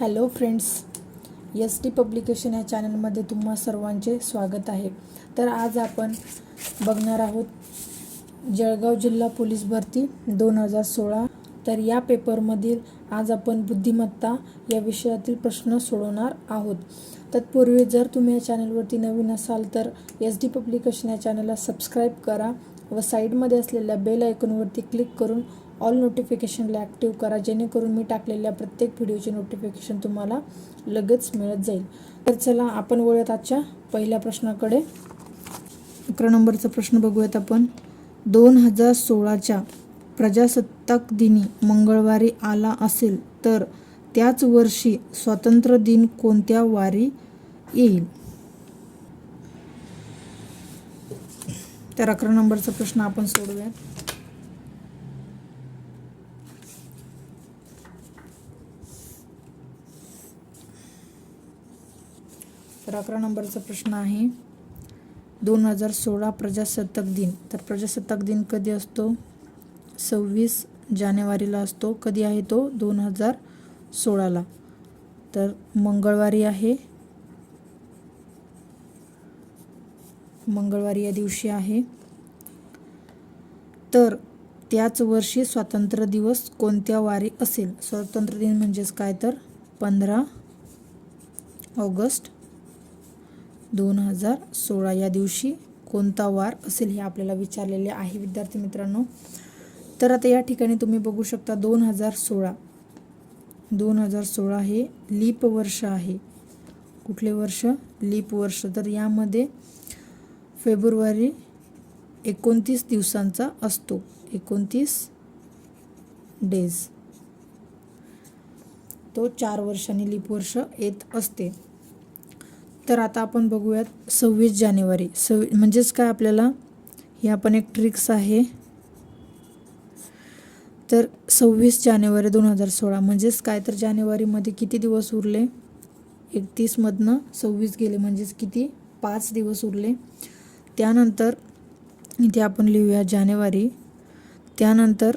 Hello friends S T publication या चॅनलमध्ये तुम्हा सर्वांचे स्वागत आहे. तर आज आपण बघणार आहोत जळगाव जिल्हा पोलीस भरती दोन हजार सोळा. तर या पेपरमधील आज आपण बुद्धिमत्ता या विषयातील प्रश्न सोडवणार आहोत. तत्पूर्वी जर तुम्ही या चॅनलवरती नवीन असाल तर एस डी पब्लिकेशन या चॅनलला सबस्क्राईब करा व साईडमध्ये असलेल्या बेल आयकॉनवरती क्लिक करून ऑल नोटिफिकेशनला ॲक्टिव्ह करा जेणेकरून मी टाकलेल्या प्रत्येक व्हिडिओचे नोटिफिकेशन तुम्हाला लगेच मिळत जाईल. तर चला आपण वळूयात आजच्या पहिल्या प्रश्नाकडे. अकरा नंबरचा प्रश्न बघूयात आपण. दोन हजार सोळाच्या प्रजासत्ताक दिनी मंगळवारी आला असेल तर त्याच वर्षी स्वातंत्र्य दिन कोणत्या वारी येईल? तर अकरा नंबरचा प्रश्न आपण सोडूयात. तर अकरा नंबरचा प्रश्न आहे. दोन हजार सोळा प्रजासत्ताक दिन. तर प्रजासत्ताक दिन कधी असतो? सव्वीस जानेवारीला असतो. कधी आहे तो? दोन हजार सोळाला. तर मंगळवारी आहे. मंगळवारी या दिवशी आहे. तर त्याच वर्षी स्वातंत्र्य दिवस कोणत्या वारी असेल? स्वातंत्र्य दिन म्हणजेच काय तर? पंधरा ऑगस्ट दोन हजार सोळा या दिवशी कोणता वार असेल हे आपल्याला विचारलेले आहे विद्यार्थी मित्रांनो. तर आता या ठिकाणी तुम्ही बघू शकता दोन हजार सोळा. दोन हजार सोळा हे लीप वर्ष आहे. कुठले वर्ष? लीप वर्ष. तर यामध्ये फेब्रुवारी एकोणतीस दिवसांचा असतो. एकोणतीस डेज तो चार वर्षांनी लीप वर्ष येत असते. तर आता आपण बघूयात सव्वीस जानेवारी. सव्वी म्हणजेच काय आपल्याला? ही आपण एक ट्रिक्स आहे. तर सव्वीस जानेवारी दोन हजार सोळा. म्हणजेच काय? तर जानेवारीमध्ये किती दिवस उरले? एकतीसमधनं सव्वीस गेले. म्हणजेच किती? पाच दिवस उरले. त्यानंतर इथे आपण लिहूया जानेवारी. त्यानंतर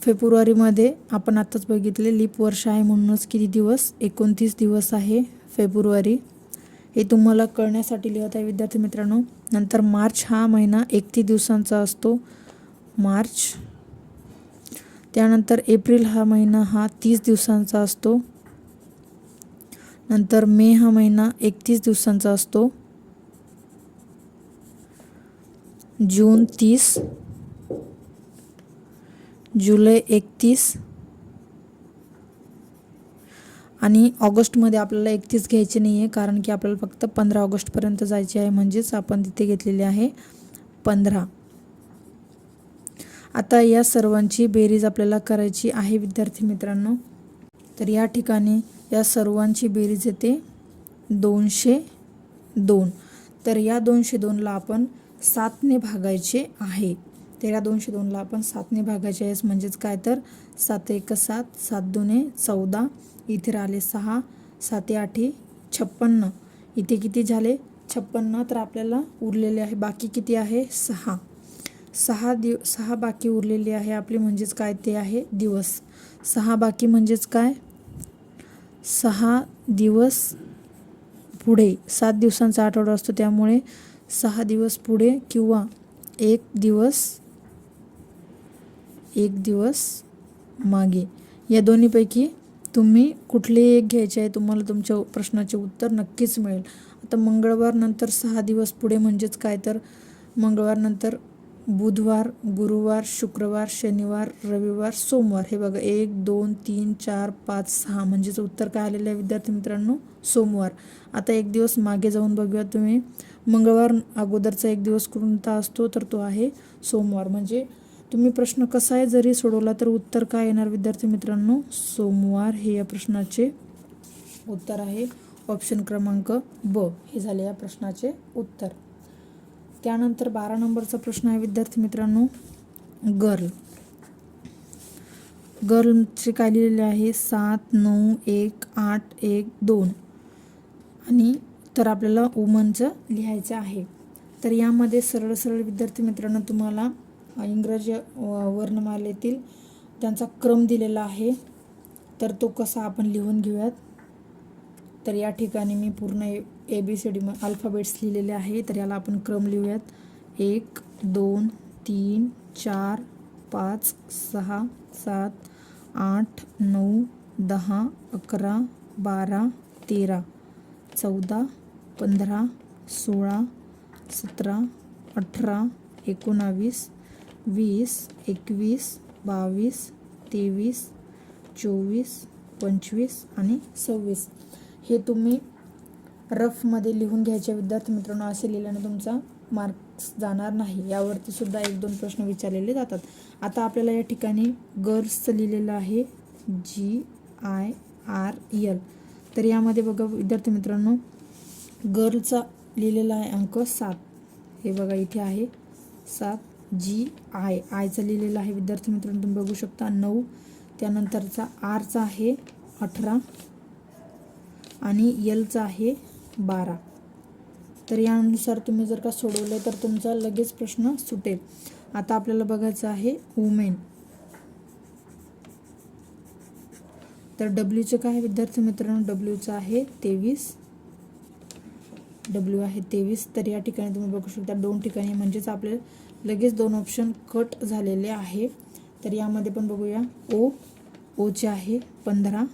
फेब्रुवारीमध्ये आपण आत्ताच बघितले लीप वर्ष आहे म्हणूनच किती दिवस? एकोणतीस दिवस आहे फेब्रुवारी. हे तुम्हाला कळण्यासाठी लिहत आहे विद्यार्थी मित्रांनो. नंतर मार्च हा महिना एकतीस दिवसांचा असतो. मार्च. त्यानंतर एप्रिल हा महिना हा तीस दिवसांचा असतो. नंतर मे हा महिना एकतीस दिवसांचा असतो. जून तीस. जुलै एकतीस. आणि ऑगस्टमध्ये आपल्याला एकतीस घ्यायचे नाही आहे कारण की आपल्याला फक्त पंधरा ऑगस्टपर्यंत जायचे आहे. म्हणजेच आपण तिथे घेतलेले आहे पंधरा. आता या सर्वांची बेरीज आपल्याला करायची आहे विद्यार्थी मित्रांनो. तर या ठिकाणी या सर्वांची बेरीज येते दोनशे दोन. तर या दोनशे दोनला आपण सातने भागायचे आहे. तर या दोनशे दोनला आपण सातने भागायचे आहे म्हणजेच काय तर? सात एक सात सात दोने चौदा. इथे राहिले सहा साते आठे छप्पन्न. इथे किती झाले? छप्पन्न. तर आपल्याला उरलेले आहे. बाकी किती आहे? सहा. सहा दिव सहा बाकी उरलेली आहे. आपली म्हणजेच काय? ते आहे दिवस. सहा बाकी म्हणजेच काय? सहा दिवस पुढे. सात दिवसांचा आठवडा असतो. त्यामुळे सहा दिवस पुढे किंवा एक दिवस एक दिवस मागे. या दोन्हीपैकी तुम्ही कुठले एक घ्यायचे आहे तुम्हाला तुमच्या प्रश्नाचे उत्तर नक्कीच मिळेल. आता मंगळवार नंतर सहा दिवस पुढे म्हणजेच काय तर? मंगळवार नंतर बुधवार गुरुवार शुक्रवार शनिवार रविवार सोमवार. हे बघा एक दोन तीन चार पाच सहा म्हणजेच उत्तर काय आलेलं आहे विद्यार्थी मित्रांनो? सोमवार. आता एक दिवस मागे जाऊन बघूया तुम्ही. मंगळवार अगोदरचा एक दिवस कोणता असतो तर तो आहे सोमवार. म्हणजे तुम्ही प्रश्न कसा आहे जरी सोडवला तर उत्तर काय येणार विद्यार्थी मित्रांनो? सोमवार हे या प्रश्नाचे उत्तर आहे. ऑप्शन क्रमांक ब. हे झाले या प्रश्नाचे उत्तर. त्यानंतर बारा नंबरचा प्रश्न आहे विद्यार्थी मित्रांनो. गर्ल गर्लचे काय लिहिलेले आहे? सात नऊ एक आठ एक दोन. आणि तर आपल्याला वुमनचं लिहायचं आहे. तर यामध्ये सरळ सरळ विद्यार्थी मित्रांनो तुम्हाला इंग्रजी वर्णमालेतील त्यांचा क्रम दिलेला आहे. तर तो कसा आपण लिहून घेऊयात? तर या ठिकाणी मी पूर्ण A A B C D म अल्फाबेट्स लिहिलेले आहे. तर याला आपण क्रम लिहूयात. एक दोन तीन चार पाच सहा सात आठ नऊ दहा अकरा बारा तेरा चौदा पंधरा सोळा सतरा अठरा एकोणावीस वीस एकवीस बावीस तेवीस चोवीस पंचवीस आणि सव्वीस. हे तुम्ही रफमध्ये लिहून घ्यायचे विद्यार्थी मित्रांनो असे लिहिल्याने तुमचा मार्क्स जाणार नाही. यावरती सुद्धा एक दोन प्रश्न विचारलेले जातात. आता आपल्याला या ठिकाणी गर्ल्सचं लिहिलेलं आहे जी आय आर एल तर यामध्ये बघा विद्यार्थी मित्रांनो गर्लचा लिहिलेला आहे अंक सात. हे बघा इथे आहे सात जी आय आयचं लिहिलेलं आहे. विद्यार्थी मित्रांनो तुम्ही बघू शकता नऊ त्यानंतरचा आरचा आहे अठरा आणि यलचा आहे बारा. तर यानुसार तुम्ही जर का सोडवलं तर तुमचा लगेच प्रश्न सुटेल. आता आपल्याला बघायचं आहे वुमेन तर डब्ल्यूचं काय आहे विद्यार्थी मित्रांनो? डब्ल्यूचं आहे तेवीस. डब्ल्यू आहे तेवीस. तर या ठिकाणी तुम्ही बघू शकता दोन ठिकाणी म्हणजेच आपल्याला लगेच दोन ऑप्शन कट झालेले आहे. तर यामध्ये पण बघूया. ओ ओचे आहे पंधरा.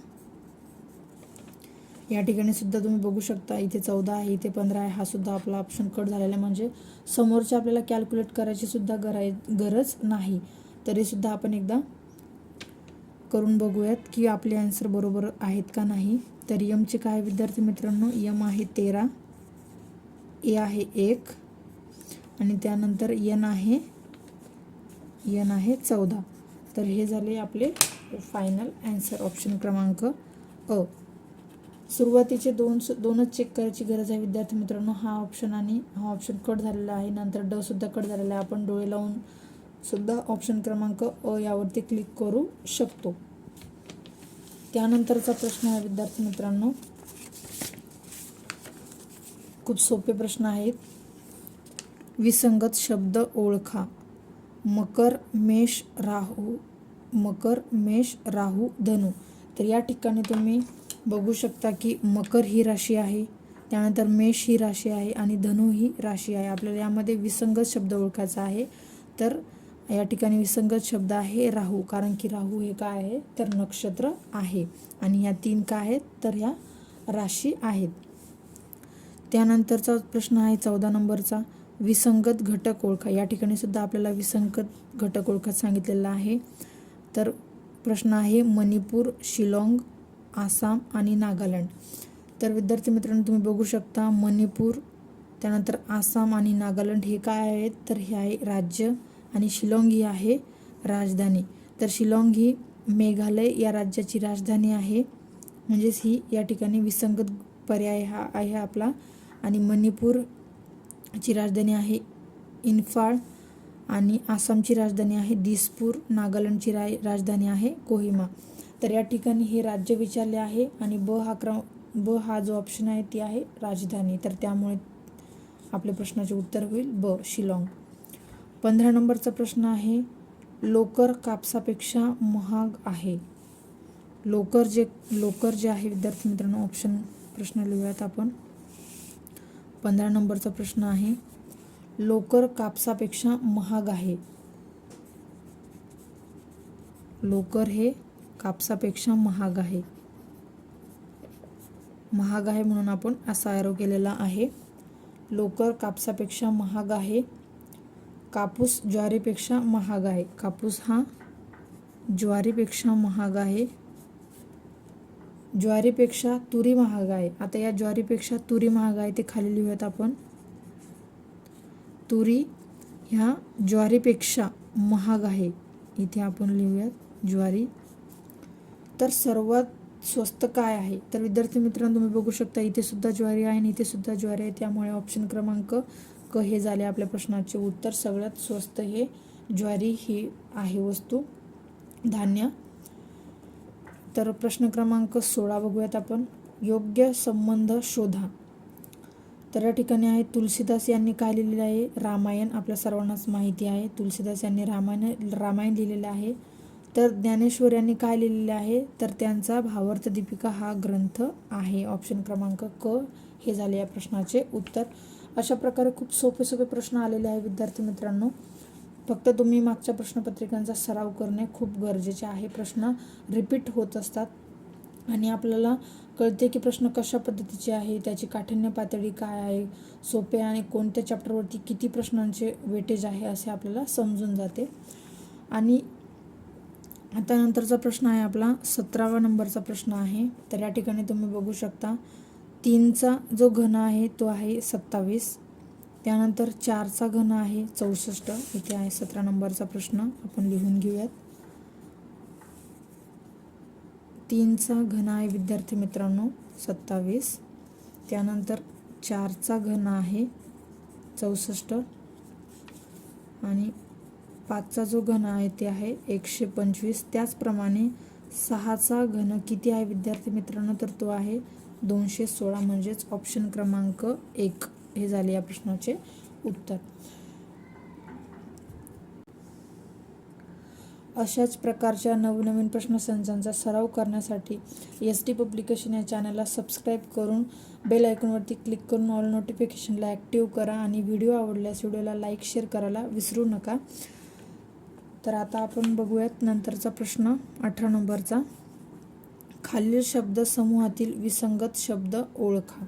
या ठिकाणी सुद्धा तुम्ही बघू शकता इथे चौदा आहे इथे पंधरा आहे. हा सुद्धा आपला ऑप्शन कट झालेला आहे. म्हणजे समोरचे आपल्याला कॅल्क्युलेट करायची सुद्धा गराय गरज नाही. तरीसुद्धा आपण एकदा करून बघूयात की आपले आन्सर बरोबर आहेत का नाही. तर यमचे काय विद्यार्थी मित्रांनो? यम आहे तेरा. ए आहे एक. आणि त्यानंतर यन आहे यन आहे चौदा. तर हे झाले आपले फायनल ॲन्सर ऑप्शन क्रमांक अ. सुरुवातीचे दोन दोनच चेक करायची गरज आहे विद्यार्थी मित्रांनो. हा ऑप्शन आणि हा ऑप्शन कट झालेला आहे. नंतर ड सुद्धा कट झालेला आहे. आपण डोळे लावून सुद्धा ऑप्शन क्रमांक अ यावरती क्लिक करू शकतो. त्यानंतरचा प्रश्न आहे विद्यार्थी मित्रांनो. खूप सोपे प्रश्न आहेत. विसंगत शब्द ओळखा. मकर मेष राहू मकर मेष राहू धनु. तर या ठिकाणी तुम्ही बघू शकता की मकर ही राशी आहे त्यानंतर मेष ही राशी आहे आणि धनु ही राशी आहे. आपल्याला यामध्ये विसंगत शब्द ओळखायचा आहे. तर या ठिकाणी विसंगत शब्द आहे राहू कारण की राहू हे काय आहे? तर नक्षत्र आहे. आणि ह्या तीन काय आहेत? तर ह्या राशी आहेत. त्यानंतरचा प्रश्न आहे चौदा नंबरचा. विसंगत घटक ओळखा. या ठिकाणी सुद्धा आपल्याला विसंगत घटक ओळखा सांगितलेला आहे. तर प्रश्न आहे मणिपूर शिलाँग आसाम आणि नागालँड. तर विद्यार्थी मित्रांनो तुम्ही बघू शकता मणिपूर त्यानंतर आसाम आणि नागालँड हे काय आहेत? तर हे आहे राज्य आणि शिलाँग ही आहे राजधानी. तर शिलाँग ही मेघालय या राज्याची राजधानी आहे. म्हणजेच ही या ठिकाणी विसंगत पर्याय हा आहे आपला. आणि मणिपूर ची राजधानी आहे इन्फाळ आणि आसामची राजधानी आहे दिसपूर. नागालँडची राय राजधानी आहे कोहिमा. तर या ठिकाणी हे राज्य विचारले आहे आणि ब हा क्रम ब हा जो ऑप्शन आहे ती आहे राजधानी. तर त्यामुळे आपल्या प्रश्नाचे उत्तर होईल ब शिलाँग. पंधरा नंबरचा प्रश्न आहे लोकर कापसापेक्षा महाग आहे. लोकर जे लोकर जे आहे विद्यार्थी मित्रांनो ऑप्शन प्रश्न लिहूयात आपण. पंधरा नंबरचा प्रश्न आहे. लोकर कापसापेक्षा महाग आहे. लोकर हे कापसापेक्षा महाग आहे. महाग आहे म्हणून आपण असा ॲरो केलेला आहे. लोकर कापसापेक्षा महाग आहे. कापूस ज्वारीपेक्षा महाग आहे. कापूस हा ज्वारीपेक्षा महाग आहे. ज्वारीपेक्षा तुरी महाग आहे आता या ज्वारीपेक्षा तुरी महाग आहे ते खाली लिहूयात आपण. तुरी ह्या ज्वारीपेक्षा महाग आहे इथे आपण लिहूयात ज्वारी. तर सर्वात स्वस्त काय आहे? तर विद्यार्थी मित्रांनो तुम्ही बघू शकता इथे सुद्धा ज्वारी आहे आणि इथे सुद्धा ज्वारी आहे. त्यामुळे ऑप्शन क्रमांक क हे झाले आपल्या प्रश्नाचे उत्तर. सगळ्यात स्वस्त हे ज्वारी ही आहे वस्तू. धान्य. तर प्रश्न क्रमांक सोळा बघूयात आपण. योग्य संबंध शोधा. तर या ठिकाणी आहे तुलसीदास यांनी काय लिहिलेलं आहे? रामायण आपल्या सर्वांनाच माहिती आहे. तुलसीदास यांनी रामायण रामायण लिहिलेलं आहे. तर ज्ञानेश्वर यांनी काय लिहिलेलं आहे? तर त्यांचा भावार्थ दीपिका हा ग्रंथ आहे. ऑप्शन क्रमांक क. हे झाले या प्रश्नाचे उत्तर. अशा प्रकारे खूप सोपे सोपे प्रश्न आलेले आहे विद्यार्थी मित्रांनो. फक्त तुम्ही मागच्या प्रश्नपत्रिकांचा सराव करणे खूप गरजेचे आहे. प्रश्न रिपीट होत असतात. आणि आपल्याला कळते की प्रश्न कशा पद्धतीचे आहे त्याची काठिण्य पातळी काय आहे सोपे आणि कोणत्या चॅप्टरवरती किती प्रश्नांचे वेटेज आहे असे आपल्याला समजून जाते. आणि आता नंतरचा प्रश्न आहे आपला सतरावा नंबरचा प्रश्न आहे. तर या ठिकाणी तुम्ही बघू शकता तीनचा जो घन आहे तो आहे सत्तावीस. त्यानंतर चारचा घन आहे चौसष्ट. इथे आहे सतरा नंबरचा प्रश्न. आपण लिहून घेऊयात. तीनचा घन आहे विद्यार्थी मित्रांनो सत्तावीस. त्यानंतर चारचा घन आहे चौसष्ट. आणि पाचचा जो घन आहे ते आहे एकशे पंचवीस. त्याचप्रमाणे सहाचा घन किती आहे विद्यार्थी मित्रांनो? तर तो आहे दोनशे सोळा. म्हणजेच ऑप्शन क्रमांक एक. हे झाले या प्रश्नाचे उत्तर. अशाच प्रकारच्या नवनवीन प्रश्नसंचांचा सराव करण्यासाठी एस टी पब्लिकेशन या चॅनलला सबस्क्राईब करून बेल आयकॉनवरती क्लिक करून ऑल नोटिफिकेशनला ॲक्टिव्ह करा आणि व्हिडिओ आवडल्यास व्हिडिओला लाईक शेअर करायला विसरू नका. तर आता आपण बघूयात नंतरचा प्रश्न अठरा नंबरचा. खालील शब्द समूहातील विसंगत शब्द ओळखा.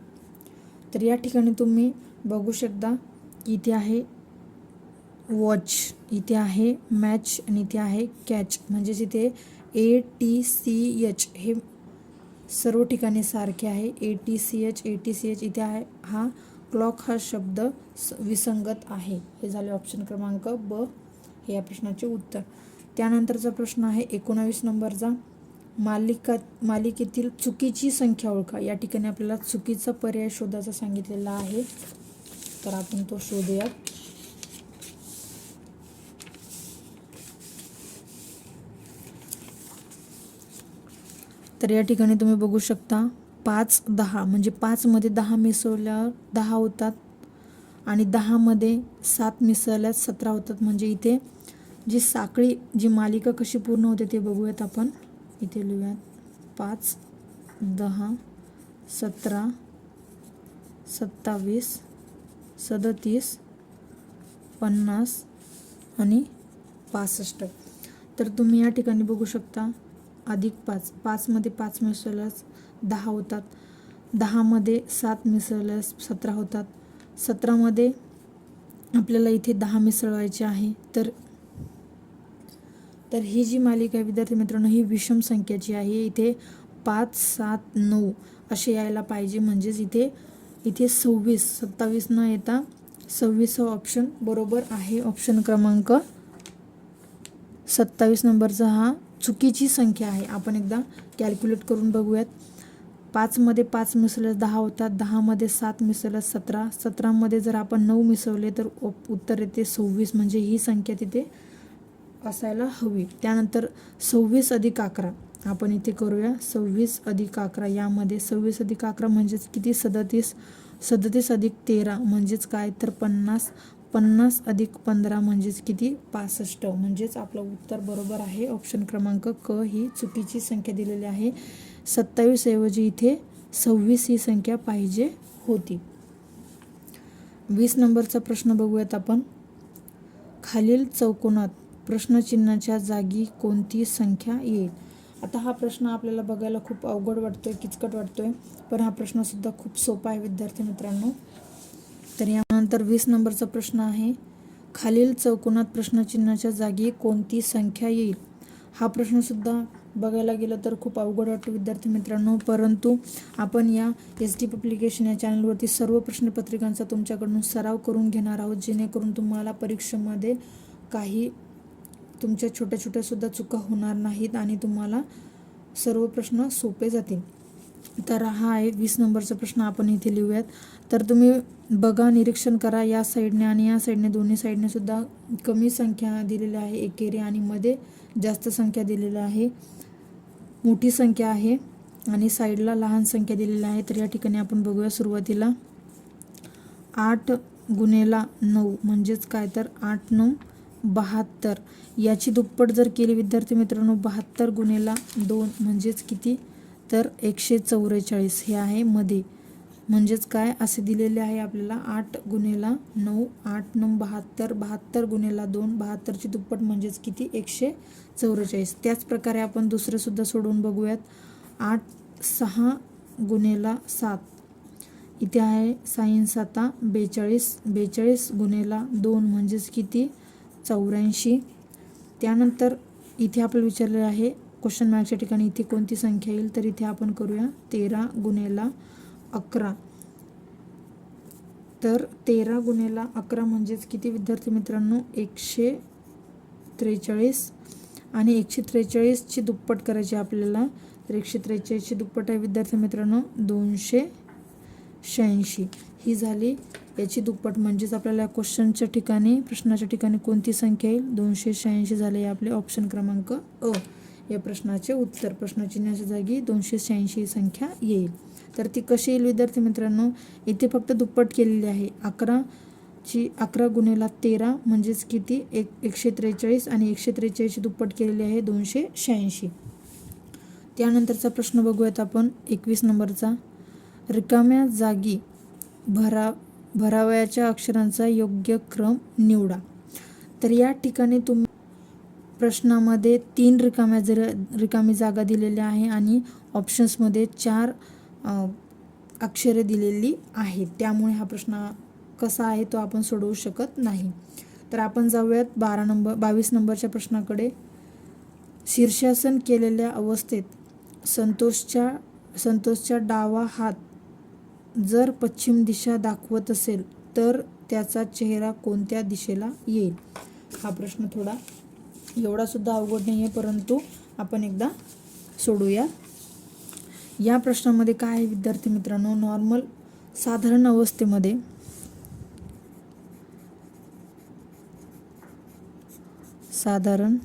तर या ठिकाणी तुम्ही बघू शकता की इथे आहे वॉच इथे आहे मॅच आणि इथे आहे कॅच म्हणजेच इथे ए टी सी एच हे सर्व ठिकाणी सारखे आहे. A T C H A T C H इथे आहे. हा क्लॉक हा शब्द स- विसंगत आहे. हे झाले ऑप्शन क्रमांक ब हे या प्रश्नाचे उत्तर. त्यानंतरचा प्रश्न आहे एकोणावीस नंबरचा. मालिका मालिकेतील चुकीची संख्या ओळखा. या ठिकाणी आपल्याला चुकीचा पर्याय शोधायचा सांगितलेला आहे. तर आपण तो शोधूयात. तर या ठिकाणी तुम्ही बघू शकता पाच दहा म्हणजे पाचमध्ये दहा मिसळल्यावर दहा होतात आणि दहामध्ये सात मिसळल्यात सतरा होतात. म्हणजे इथे जी साखळी जी मालिका कशी पूर्ण होते ते बघूयात आपण. इथे लिहूयात. पाच दहा सतरा सत्तावीस सदतीस पन्नास आणि पासष्ट. तर तुम्ही या ठिकाणी बघू शकता अधिक पाच. पाचमध्ये पाच मिसळल्यास दहा होतात. दहामध्ये सात मिसळल्यास सतरा होतात. सतरामध्ये आपल्याला इथे दहा मिसळवायचे आहे. तर तर ही जी मालिका आहे विद्यार्थी मित्रांनो ही विषम संख्याची आहे. इथे पाच सात नऊ असे यायला पाहिजे. म्हणजेच इथे इथे सव्वीस सत्तावीस न येता सव्वीस हा ऑप्शन बरोबर आहे. ऑप्शन क्रमांक सत्तावीस नंबरचा हा चुकीची संख्या आहे. आपण एकदा कॅल्क्युलेट करून बघूयात. पाचमध्ये पाच मिसळल्यास दहा होतात. दहामध्ये सात मिसळल्यास सतरा. सतरामध्ये जर आपण नऊ मिसळले तर उत्तर येते सव्वीस. म्हणजे ही संख्या तिथे असायला हवी. त्यानंतर सव्वीस अधिक अकरा. आपण इथे करूया. सव्वीस अधिक अकरा यामध्ये सव्वीस अधिक अकरा म्हणजेच किती? सदतीस. सदतीस अधिक तेरा म्हणजेच काय? तर पन्नास. पन्नास अधिक पंधरा म्हणजेच किती? पासष्ट. म्हणजेच आपलं उत्तर बरोबर आहे. ऑप्शन क्रमांक क ही चुकीची संख्या दिलेली आहे. सत्तावीस ऐवजी इथे सव्वीस ही संख्या पाहिजे होती. वीस नंबरचा प्रश्न बघूयात आपण. खालील चौकोनात प्रश्नचिन्हाच्या जागी कोणती संख्या येईल? आता हा प्रश्न आपल्याला बघायला खूप अवघड वाटतो आहे किचकट वाटतो आहे पण हा प्रश्नसुद्धा खूप सोपा आहे विद्यार्थी मित्रांनो. तर यानंतर वीस नंबरचा प्रश्न आहे खालील चौकोनात प्रश्नचिन्हाच्या जागी कोणती संख्या येईल? हा प्रश्नसुद्धा बघायला गेलं तर खूप अवघड वाटतो विद्यार्थी मित्रांनो परंतु आपण या एस डी पब्लिकेशन या चॅनलवरती सर्व प्रश्नपत्रिकांचा तुमच्याकडून सराव करून घेणार आहोत जेणेकरून तुम्हाला परीक्षेमध्ये काही तुमच्या छोट्या छोट्यासुद्धा चुका होणार नाहीत आणि तुम्हाला सर्व प्रश्न सोपे जातील. तर हा आहे वीस नंबरचा प्रश्न आपण इथे लिहूयात. तर तुम्ही बघा निरीक्षण करा. या साईडने आणि या साईडने दोन्ही साईडने सुद्धा कमी संख्या दिलेली आहे. एकेरी आणि मध्ये जास्त संख्या दिलेली आहे. मोठी संख्या आहे आणि साईडला लहान संख्या दिलेली आहे. तर या ठिकाणी आपण बघूया सुरुवातीला. आठ गुन्हेला नऊ. म्हणजेच काय तर आठ नऊ बहात्तर. याची दुप्पट जर केली विद्यार्थी मित्रांनो बहात्तर गुन्हेला दोन म्हणजेच किती? तर एकशे चौवेचाळीस हे आहे मध्ये म्हणजेच काय? असे दिलेले आहे आपल्याला आठ गुन्हेला नऊ आठ नऊ बहात्तर बहात्तर गुन्हेला दोन बहात्तरची दुप्पट म्हणजेच किती? एकशे चौवेचाळीस. त्याच प्रकारे आपण दुसरेसुद्धा सोडवून सोडून बघूयात. आठ सहा गुन्हेला सात. इथे आहे साईन साता बेचाळीस बेचाळीस गुन्हेला दोन म्हणजेच किती? चौऱ्याऐंशी. त्यानंतर इथे आपल्याला विचारलेलं आहे क्वेश्चन मार्कच्या ठिकाणी इथे कोणती संख्या येईल? तर इथे आपण करूया तेरा गुन्हेला अकरा. तर तेरा गुन्हेला अकरा म्हणजेच किती विद्यार्थी मित्रांनो? एकशे त्रेचाळीस. आणि एकशे त्रेचाळीसची दुप्पट करायची आपल्याला तर एकशे त्रेचाळीसची दुप्पट आहे विद्यार्थी मित्रांनो दोनशे शहाऐंशी. ही झाली याची दुप्पट म्हणजेच आपल्याला क्वेश्चनच्या ठिकाणी प्रश्नाच्या ठिकाणी कोणती संख्या येईल? दोनशे शहाऐंशी झाले आपले ऑप्शन क्रमांक अ. या प्रश्नाचे उत्तर प्रश्नचिन्हाच्या जागी दोनशे शहाऐंशी ही संख्या येईल. तर ती कशी येईल विद्यार्थी मित्रांनो? इथे फक्त दुप्पट केलेली आहे. अकरा ची अकरा गुन्हेला तेरा म्हणजेच किती? एक एकशे त्रेचाळीस आणि एकशे त्रेचाळीसची दुप्पट केलेली आहे दोनशे शहाऐंशी. त्यानंतरचा प्रश्न बघूयात आपण. एकवीस नंबरचा. रिकाम्या जागी भरा भरावयाच्या अक्षरांचा योग्य क्रम निवडा. तर या ठिकाणी तुम्ही प्रश्नामध्ये तीन रिकाम्या जर रिकामी जागा दिलेल्या आहे आणि ऑप्शन्समध्ये चार अक्षरे दिलेली आहेत. त्यामुळे हा प्रश्न कसा आहे तो आपण सोडवू शकत नाही. तर आपण जाऊयात बारा नंबर बावीस नंबरच्या प्रश्नाकडे. शीर्षासन केलेल्या अवस्थेत संतोषच्या संतोषच्या डावा हात जर पश्चिम दिशा दाखवत असेल तर त्याचा चेहरा कोणत्या दिशेला येईल? हा प्रश्न थोडा एवढासुद्धा अवघड नाही आहे परंतु आपण एकदा सोडूया. या प्रश्नामध्ये काय आहे विद्यार्थी मित्रांनो? नॉर्मल साधारण अवस्थेमध्ये साधारण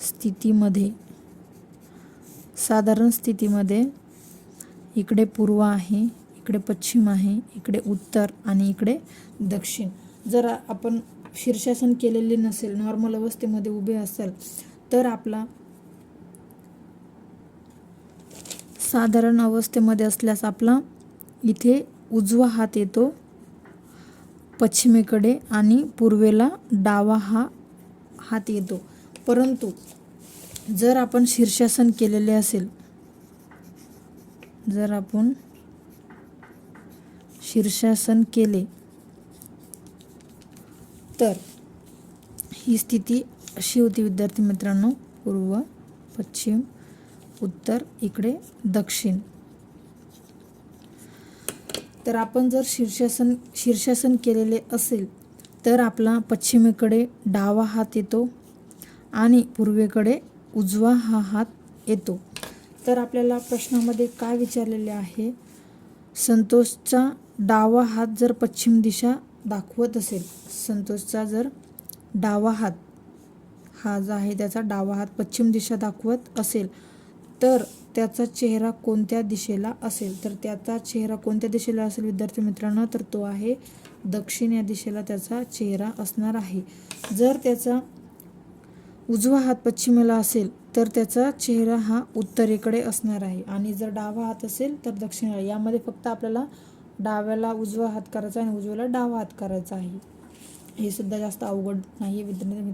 स्थितीमध्ये साधारण स्थितीमध्ये इकडे पूर्व आहे इकडे पश्चिम आहे इकडे उत्तर आणि इकडे दक्षिण. जर आपण शीर्षासन केलेले नसेल नॉर्मल अवस्थेमध्ये उभे असाल तर आपला साधारण अवस्थेमध्ये असल्यास आपला इथे उजवा हात येतो पश्चिमेकडे आणि पूर्वेला डावा हा हात येतो. परंतु जर आपण शीर्षासन केलेले असेल जर आपण शीर्षासन केले तर ही स्थिती अशी होती विद्यार्थी मित्रांनो. पूर्व पश्चिम उत्तर इकडे दक्षिण. तर आपण जर शीर्षासन शीर्षासन केलेले असेल तर आपला पश्चिमेकडे डावा हात येतो आणि पूर्वेकडे उजवा हा हात येतो. तर आपल्याला प्रश्नामध्ये काय विचारलेले आहे? संतोषचा डावा हात जर पश्चिम दिशा दाखवत असेल संतोषचा जर डावा हात हा जो आहे त्याचा डावा हात पश्चिम दिशा दाखवत असेल तर त्याचा चेहरा कोणत्या दिशेला असेल? तर त्याचा चेहरा कोणत्या दिशेला असेल विद्यार्थी मित्रांनो? तर तो आहे दक्षिण या दिशेला त्याचा चेहरा असणार आहे. जर त्याचा उजवा हात पश्चिमेला असेल तर त्याचा चेहरा हा उत्तरेकडे असणार आहे. आणि जर डावा हात असेल तर दक्षिणेला. यामध्ये फक्त आपल्याला डाव्याला उजवा हात करायचा आणि उजव्याला डावा हात करायचा आहे. हे सुद्धा जास्त अवघड नाही आहे विद्यार्थी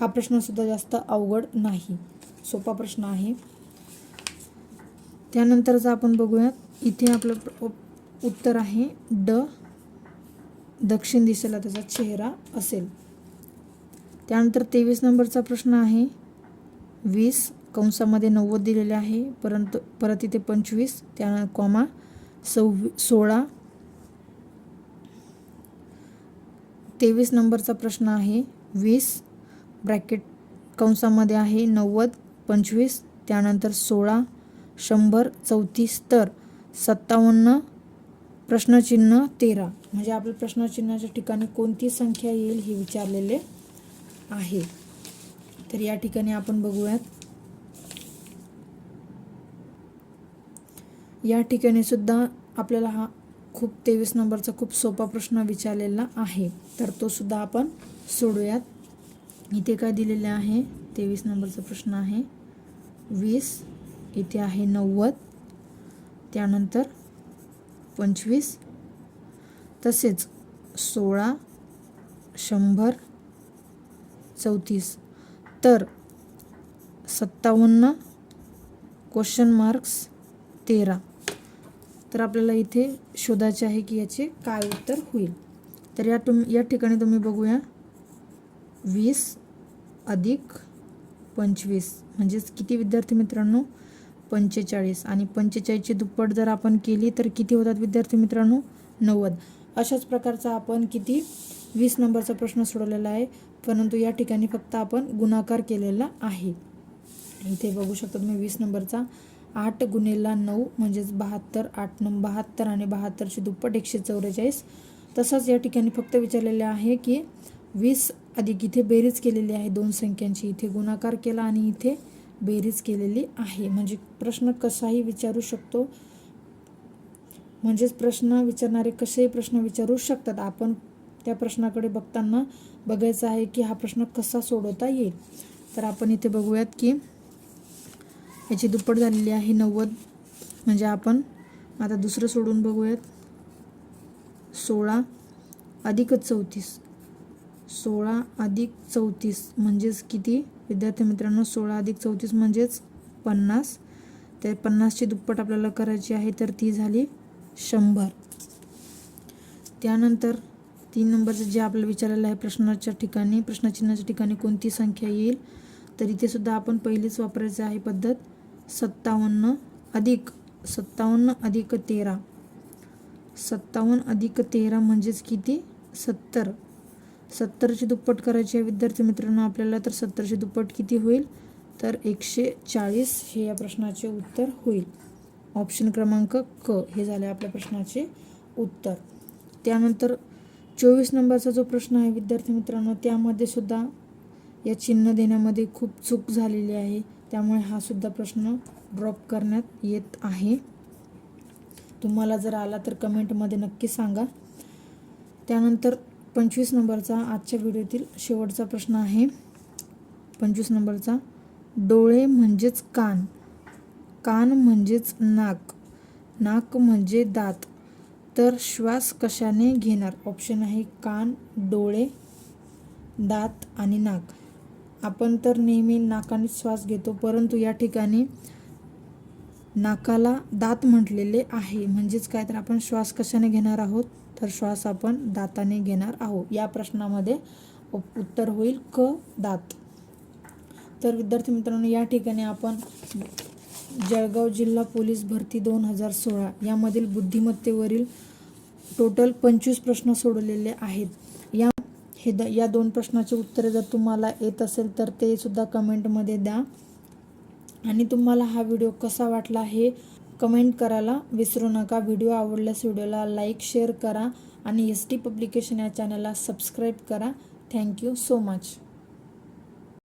हा प्रश्नसुद्धा जास्त अवघड नाही. सोपा प्रश्न आहे. त्यानंतरचा आपण बघूयात इथे आपलं उत्तर आहे ड. दक्षिण दिशेला त्याचा चेहरा असेल. त्यानंतर तेवीस नंबरचा प्रश्न आहे. वीस कंसामध्ये नव्वद दिलेले आहे परंतु परत इथे पंचवीस त्या कॉमा सव्वी सोळा. तेवीस नंबरचा प्रश्न आहे. वीस ब्रॅकेट कंसामध्ये आहे नव्वद पंचवीस त्यानंतर सोळा शंभर चौतीस तर सत्तावन्न प्रश्नचिन्ह तेरा. म्हणजे आपल्या प्रश्नचिन्हाच्या ठिकाणी कोणती संख्या येईल हे विचारलेले आहे. तर या ठिकाणी आपण बघूयात. या ठिकाणी सुद्धा आपल्याला हा खूप तेवीस नंबरचा खूप सोपा प्रश्न विचारलेला आहे. तर तो सुद्धा आपण सोडूयात. इथे काय दिलेले आहे? तेवीस नंबरचा प्रश्न आहे. वीस इथे आहे नव्वद. त्यानंतर पंचवीस. तसेच सोळा शंभर चौतीस. तर सत्तावन्न क्वेश्चन मार्क्स तेरा. तर आपल्याला इथे शोधायचे आहे की याचे काय उत्तर होईल. तर या तुम या ठिकाणी तुम्ही बघूया. वीस अधिक पंचवीस. म्हणजेच किती विद्यार्थी मित्रांनो? पंचेचाळीस. आणि पंचेचाळीसची दुप्पट जर आपण केली तर किती होतात विद्यार्थी मित्रांनो? नव्वद. अशाच प्रकारचा आपण किती वीस नंबरचा प्रश्न सोडवलेला आहे. परंतु या ठिकाणी फक्त आपण गुणाकार केलेला आहे. इथे बघू शकता तुम्ही वीस नंबरचा आठ गुन्हेला नऊ म्हणजेच बहात्तर आठ नंबर बहात्तर आणि बहात्तरची दुप्पट एकशे चौवेचाळीस. तसंच या ठिकाणी फक्त विचारलेले आहे की वीस अधिक इथे बेरीज केलेली आहे दोन संख्यांची. इथे गुणाकार केला आणि इथे बेरीज केलेली आहे. म्हणजे प्रश्न कसाही विचारू शकतो. म्हणजेच प्रश्न विचारणारे कसेही प्रश्न विचारू शकतात. आपण त्या प्रश्नाकडे बघताना बघायचं आहे की हा प्रश्न कसा सोडवता येईल. तर आपण इथे बघूयात की याची दुप्पट झालेली आहे नव्वद. म्हणजे आपण आता दुसरं सोडून बघूयात. सोळा अधिकच चौतीस. सोळा अधिक चौतीस म्हणजेच किती? विद्यार्थी मित्रांनो सोळा अधिक चौतीस म्हणजेच पन्नास. तर पन्नासची दुप्पट आपल्याला करायची आहे तर ती झाली शंभर. त्यानंतर तीन नंबरचं जे आपल्याला विचारलेलं आहे प्रश्नाच्या ठिकाणी प्रश्नचिन्हाच्या ठिकाणी कोणती संख्या येईल? तर इथेसुद्धा आपण पहिलीच वापरायचं आहे पद्धत सत्तावन्न अधिक सत्तावन्न अधिक तेरा. सत्तावन्न अधिक तेरा म्हणजेच किती? सत्तर. सत्तरची दुप्पट करायची आहे विद्यार्थी मित्रांनो आपल्याला तर सत्तरची दुप्पट किती होईल? तर एकशे चाळीस हे या प्रश्नाचे उत्तर होईल. ऑप्शन क्रमांक क हे झाले आपल्या प्रश्नाचे उत्तर. त्यानंतर चोवीस नंबरचा जो प्रश्न आहे विद्यार्थी मित्रांनो त्यामध्ये सुद्धा या चिन्ह देण्यामध्ये खूप चूक झालेली आहे. त्यामुळे हा सुद्धा प्रश्न ड्रॉप करण्यात येत आहे. तुम्हाला जर आला तर कमेंटमध्ये नक्की सांगा. त्यानंतर पंचवीस नंबरचा आजच्या व्हिडिओतील शेवटचा प्रश्न आहे. पंचवीस नंबरचा डोळे म्हणजेच कान. कान म्हणजेच नाक. नाक म्हणजे दात. तर श्वास कशाने घेणार? ऑप्शन आहे कान डोळे दात आणि नाक. आपण तर नेहमी नाकाने श्वास घेतो परंतु या ठिकाणी नाकाला दात म्हटलेले आहे. म्हणजेच काय? तर आपण श्वास कशाने घेणार आहोत? तर श्वास आपण दाताने घेणार आहोत. या प्रश्नामध्ये उप- उत्तर होईल क दात. तर विद्यार्थी मित्रांनो या ठिकाणी आपण जळगाव जिल्हा पोलीस भरती दोन हजार सोळा यामधील बुद्धिमत्तेवरील टोटल पंचवीस प्रश्न सोडवलेले आहेत. या हे द या दोन प्रश्नाचे उत्तरे जर तुम्हाला येत असेल तर ते सुद्धा कमेंटमध्ये द्या. आणि तुम्हाला हा व्हिडिओ कसा वाटला हे कमेंट करायला विसरू नका. व्हिडिओ आवडल्यास व्हिडिओला लाईक शेअर करा आणि एस टी पब्लिकेशन या चॅनलला सबस्क्राईब करा. Thank you so much.